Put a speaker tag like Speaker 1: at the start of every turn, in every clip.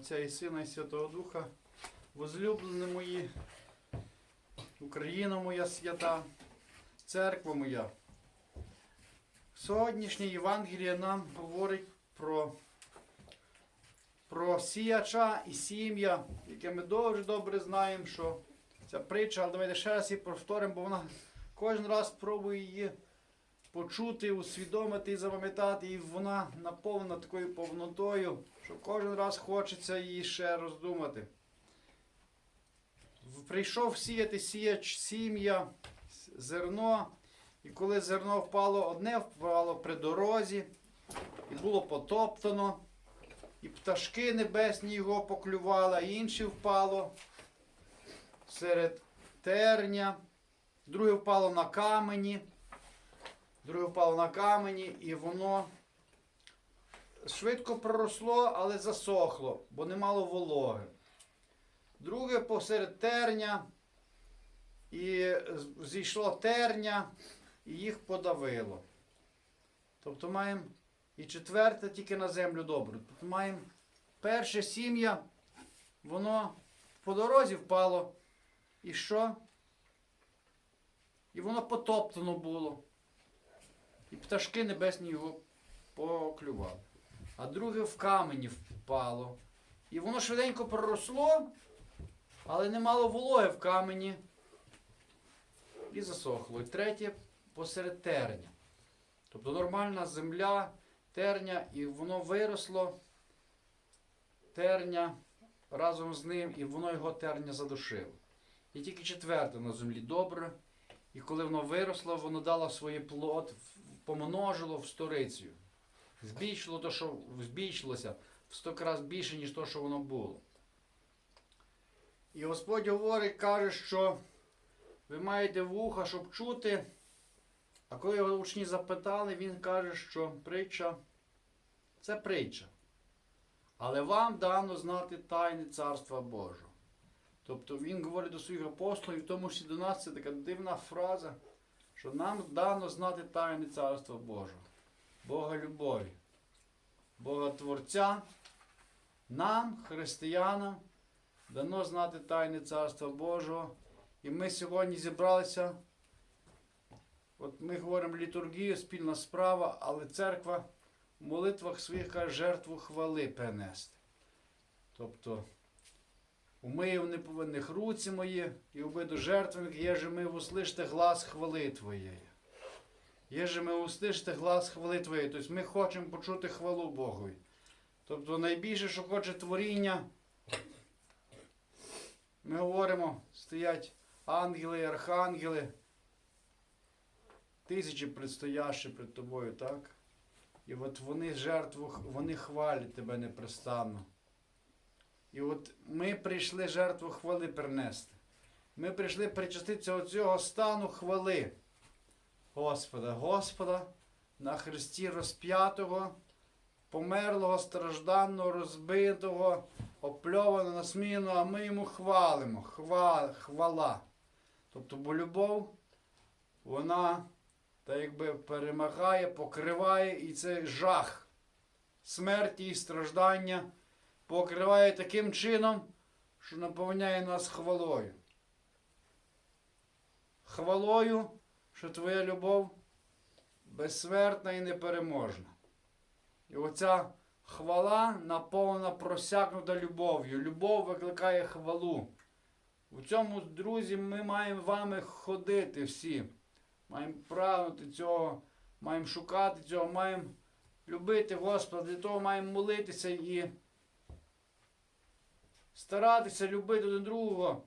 Speaker 1: Отця і Сина і Святого Духа, возлюблені мої, Україна моя свята, церква моя. Сьогоднішнє Євангеліє нам говорить про, про сіяча і сім'я, яке ми дуже добре знаємо, що ця притча, але давайте ще раз її повторимо, бо вона кожен раз пробує її почути, усвідомити і запам'ятати, і вона наповнена такою повнотою, що кожен раз хочеться її ще роздумати. Прийшов сіяти сіяч сім'я, зерно, і коли зерно впало, одне впало при дорозі, і було потоптано, і пташки небесні його поклювали, інше впало серед терня, друге впало на камені друге впало на камені, і воно швидко проросло, але засохло, бо не мало вологи. Друге посеред терня, і зійшло терня, і їх подавило. Тобто маємо і четверте тільки на землю добру. Тобто маємо перше сім'я, воно по дорозі впало. І що? І воно потоптано було. І пташки небесні його поклювали. А друге в камені впало. І воно швиденько проросло, але не мало вологи в камені. І засохло. І третє посеред терня. Тобто нормальна земля, терня, і воно виросло, терня разом з ним, і воно його терня задушило. І тільки четверте на землі добре. І коли воно виросло, воно дало своє плод, помножило в сторицю. Збільшило то, що збільшилося в сто разів більше, ніж то, що воно було. І Господь говорить, каже, що ви маєте вуха, щоб чути. А коли його учні запитали, він каже, що притча це притча. Але вам дано знати тайни Царства Божого. Тобто він говорить до своїх апостолів, в тому числі до нас це така дивна фраза, що нам дано знати тайни Царства Божого, Бога любові, Бога Творця, нам, християнам, дано знати тайни Царства Божого. І ми сьогодні зібралися. От ми говоримо літургію, спільна справа, але церква в молитвах своїх каже жертву хвали принести. Тобто Умию неповинних руці мої, і убиду жертвенник, єже ми услышите глас хвали Твоєї. Єже ми услышите глас хвали Твоєї. Тобто ми хочемо почути хвалу Богові. Тобто найбільше, що хоче творіння, ми говоримо, стоять ангели і архангели, тисячі предстоящі перед тобою, так? І от вони жертву, вони хвалять тебе непрестанно. І от ми прийшли жертву хвали принести. Ми прийшли причаститися цього стану хвали Господа, Господа на Христі розп'ятого, померлого, стражданного, розбитого, опльованого, насміяного, а ми йому хвалимо. Хвала, хвала. Тобто, бо любов, вона та якби перемагає, покриває і це жах смерті і страждання покриває таким чином, що наповняє нас хвалою. Хвалою, що твоя любов безсмертна і непереможна. І оця хвала наповнена просякнута любов'ю. Любов викликає хвалу. У цьому, друзі, ми маємо вами ходити всі. Маємо прагнути цього, маємо шукати цього, маємо любити Господа, для того маємо молитися і старатися любити один другого,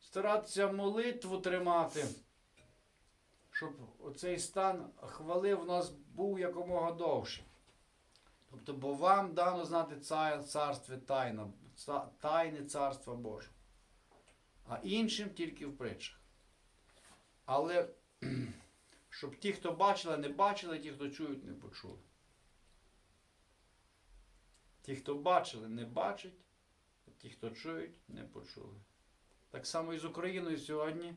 Speaker 1: старатися молитву тримати, щоб оцей стан хвали в нас був якомога довше. Тобто, бо вам дано знати цар- царстві тайна, тайни Царства Божого, а іншим тільки в притчах. Але щоб ті, хто бачили, не бачили, ті, хто чують, не почули. Ті, хто бачили, не бачать, ті, хто чують, не почули. Так само і з Україною сьогодні.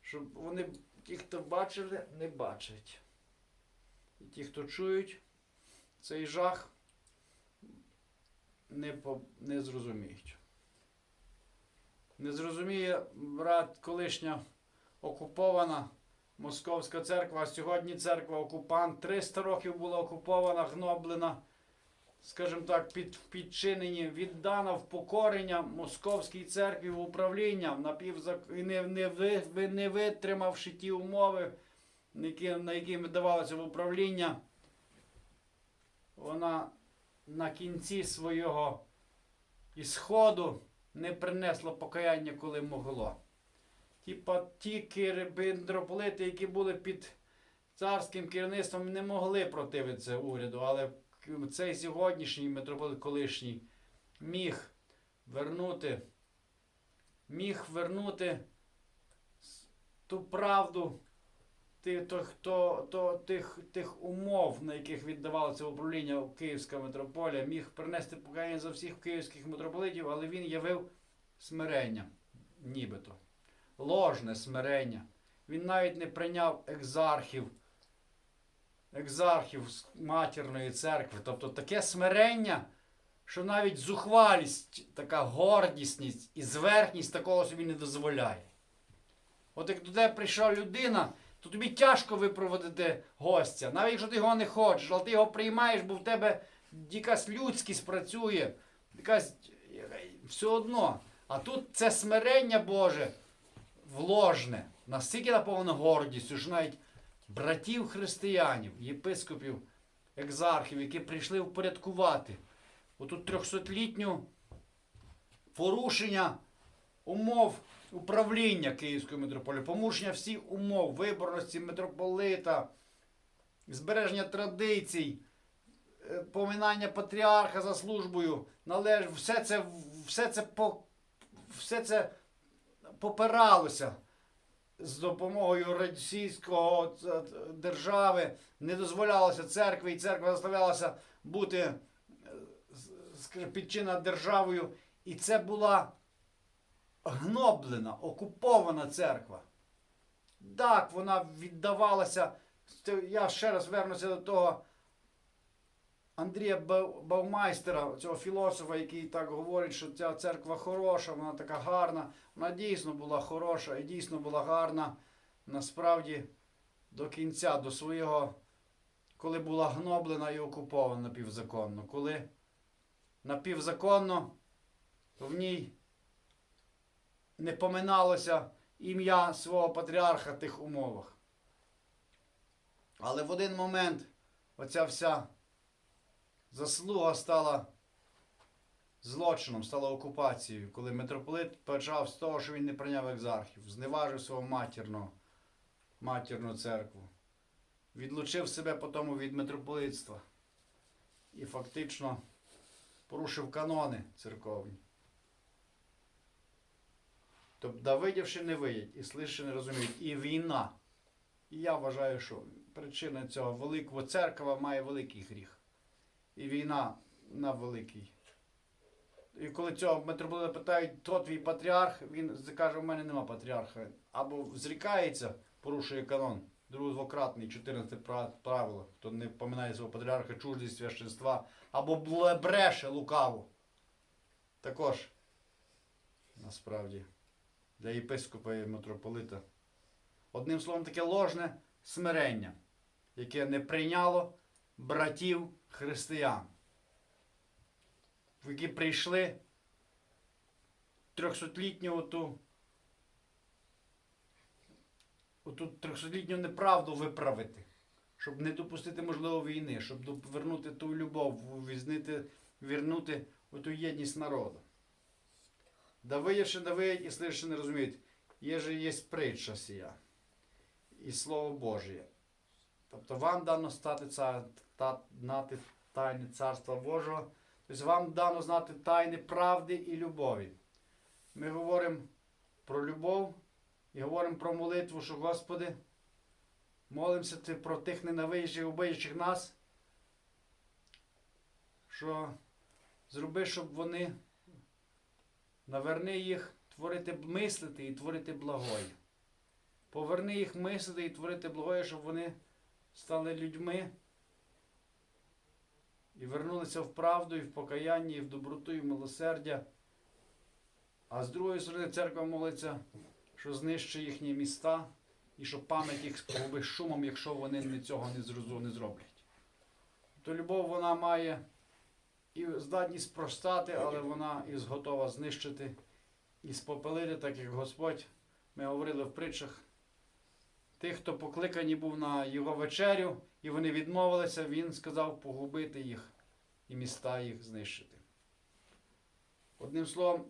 Speaker 1: Щоб вони, ті, хто бачили, не бачать. І ті, хто чують цей жах, не, по, не зрозуміють. Не зрозуміє, брат, колишня окупована Московська церква, а сьогодні церква окупант. 300 років була окупована, гноблена, скажімо так, під, в підчиненні, віддана в покорення Московській церкві в управління, напівзак... не, не, ви, не витримавши ті умови, на які, видавалося в управління, вона на кінці свого ісходу не принесла покаяння, коли могло. Типа ті митрополити, які були під царським керівництвом, не могли противитися уряду, але цей сьогоднішній митрополит колишній міг вернути, міг вернути ту правду ти, то, то, тих, тих умов, на яких віддавалося управління Київська митрополія, міг принести покаяння за всіх київських митрополитів, але він явив смирення, нібито. Ложне смирення. Він навіть не прийняв екзархів, екзархів з матірної церкви. Тобто таке смирення, що навіть зухвалість, така гордісність і зверхність такого собі не дозволяє. От як тебе прийшла людина, то тобі тяжко випроводити гостя, навіть якщо ти його не хочеш, але ти його приймаєш, бо в тебе якась людськість працює, якась все одно. А тут це смирення Боже вложне, настільки наповнено гордістю, що навіть братів християнів, єпископів, екзархів, які прийшли впорядкувати оту трьохсотлітню порушення умов управління Київської митрополії, помушення всіх умов, виборності митрополита, збереження традицій, е, поминання патріарха за службою, належ, все це, все це, по, все це попиралося з допомогою російського держави, не дозволялося церкві, і церква заставлялася бути е, підчинена державою. І це була гноблена, окупована церква. Так, вона віддавалася. Я ще раз вернуся до того Андрія Бау- Баумайстера, цього філософа, який так говорить, що ця церква хороша, вона така гарна. Вона дійсно була хороша і дійсно була гарна насправді до кінця, до свого, коли була гноблена і окупована напівзаконно. Коли напівзаконно в ній не поминалося ім'я свого патріарха в тих умовах. Але в один момент оця вся заслуга стала злочином, стала окупацією, коли митрополит почав з того, що він не прийняв екзархів, зневажив свого матірного, матірну церкву, відлучив себе по тому від митрополитства і фактично порушив канони церковні. Тобто Давидівши не виють, і слишши не розуміють. І війна. І я вважаю, що причина цього великого церква має великий гріх. І війна на великий. І коли цього митрополита питають, хто твій патріарх, він каже, у мене нема патріарха. Або зрікається, порушує канон. Другий двократний, 14 правило. Хто не поминає свого патріарха, чуждість священства, або бреше лукаво. Також, насправді, для єпископа і митрополита. Одним словом, таке ложне смирення, яке не прийняло братів християн, які прийшли трьохсотлітню оту, оту трьохсотлітню неправду виправити, щоб не допустити, можливо, війни, щоб вернути ту любов, візнити, вернути оту єдність народу. Да виявши, да виять, і слышши не розуміють. Є же є притча сія і Слово Божє. Тобто вам дано стати цар, та, знати тайни Царства Божого, тобто вам дано знати тайни правди і любові. Ми говоримо про любов і говоримо про молитву, що Господи, молимося ти про тих ненавижчих, убийчих нас, що зроби, щоб вони наверни їх творити, мислити і творити благое. Поверни їх мислити і творити благое, щоб вони стали людьми, і вернулися в правду, і в покаянні, і в доброту, і в милосердя. А з другої сторони церква молиться, що знищить їхні міста і що пам'ять їх погубить шумом, якщо вони цього не, зроблять. То любов вона має і здатність простати, але вона і готова знищити і спопелити, так як Господь, ми говорили в притчах. Тих, хто покликані був на його вечерю, і вони відмовилися, він сказав погубити їх і міста їх знищити. Одним словом,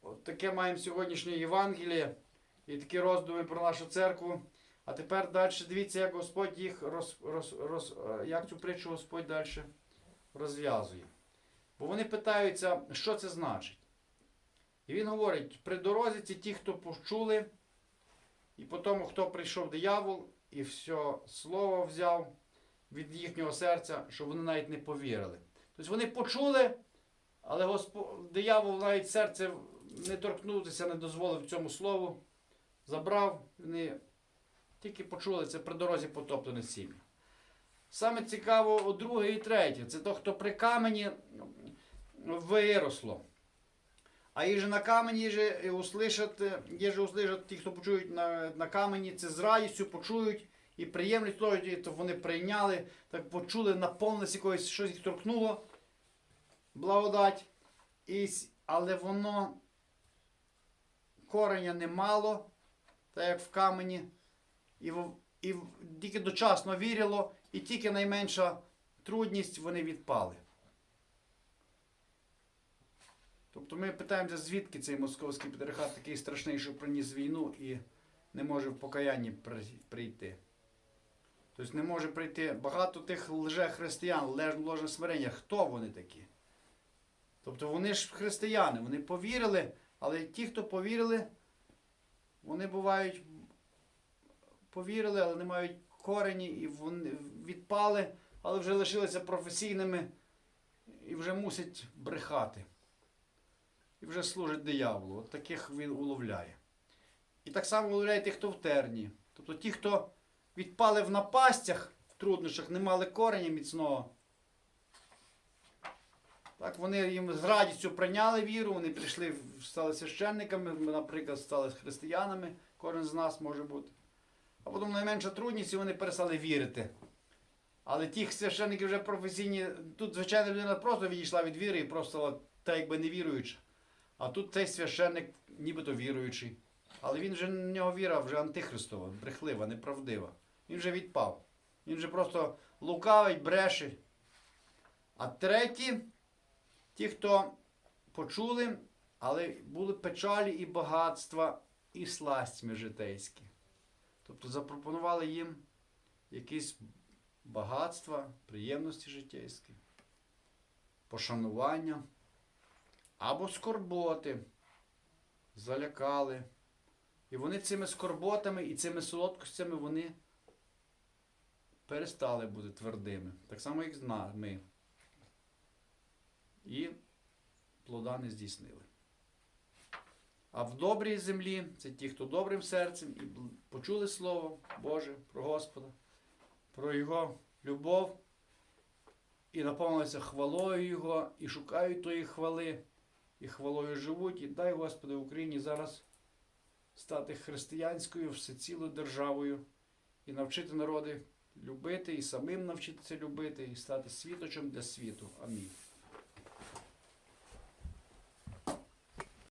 Speaker 1: от таке маємо сьогоднішнє Євангеліє і такі роздуми про нашу церкву. А тепер далі дивіться, як Господь їх роз, роз, роз, е, як цю притчу Господь далі розв'язує. Бо вони питаються, що це значить. І він говорить: при дорозі ці ті, хто почули, і по тому, хто прийшов диявол і все слово взяв від їхнього серця, що вони навіть не повірили. Тобто вони почули, але Господь, диявол навіть серце не торкнутися, не дозволив цьому слову, забрав, вони тільки почули це при дорозі потоплене сім'я. Саме цікаво друге і третє. Це то, хто при камені виросло. А їже на камені їже услышать, їже услышать ті, хто почують на, на камені, це з радістю почують і приємлять то, то вони прийняли, так почули, наповнилися якоюсь, щось їх торкнуло, благодать. І, але воно кореня не мало, так як в камені, і, і тільки дочасно вірило, і тільки найменша трудність вони відпали. Тобто ми питаємося, звідки цей московський патріархат такий страшний, що приніс війну і не може в покаянні прийти. Тобто не може прийти багато тих лже-християн, ложне смирення. Хто вони такі? Тобто вони ж християни, вони повірили, але ті, хто повірили, вони бувають повірили, але не мають корені і вони відпали, але вже лишилися професійними і вже мусять брехати і вже служить дияволу. От таких він уловляє. І так само уловляє тих, хто в терні. Тобто ті, хто відпали в напастях, в труднощах, не мали кореня міцного. Так, вони їм з радістю прийняли віру, вони прийшли, стали священниками, наприклад, стали християнами, кожен з нас може бути. А потім найменша трудність, і вони перестали вірити. Але ті священники вже професійні, тут, звичайно, людина просто відійшла від віри і просто стала та якби не віруюча. А тут цей священник нібито віруючий. Але він вже в нього віра вже антихристова, брехлива, неправдива. Він вже відпав. Він вже просто лукавий, бреше. А треті, ті, хто почули, але були печалі і багатства, і сластьми житейські. Тобто запропонували їм якісь багатства, приємності житейські, пошанування або скорботи, залякали. І вони цими скорботами і цими солодкостями вони перестали бути твердими. Так само, як ми. І плода не здійснили. А в добрій землі це ті, хто добрим серцем і почули Слово Боже про Господа, про Його любов, і наповнилися хвалою Його, і шукають тої хвали, і хвалою живуть. І дай Господи Україні зараз стати християнською всецілою державою і навчити народи любити, і самим навчитися любити, і стати світочем для світу. Амінь.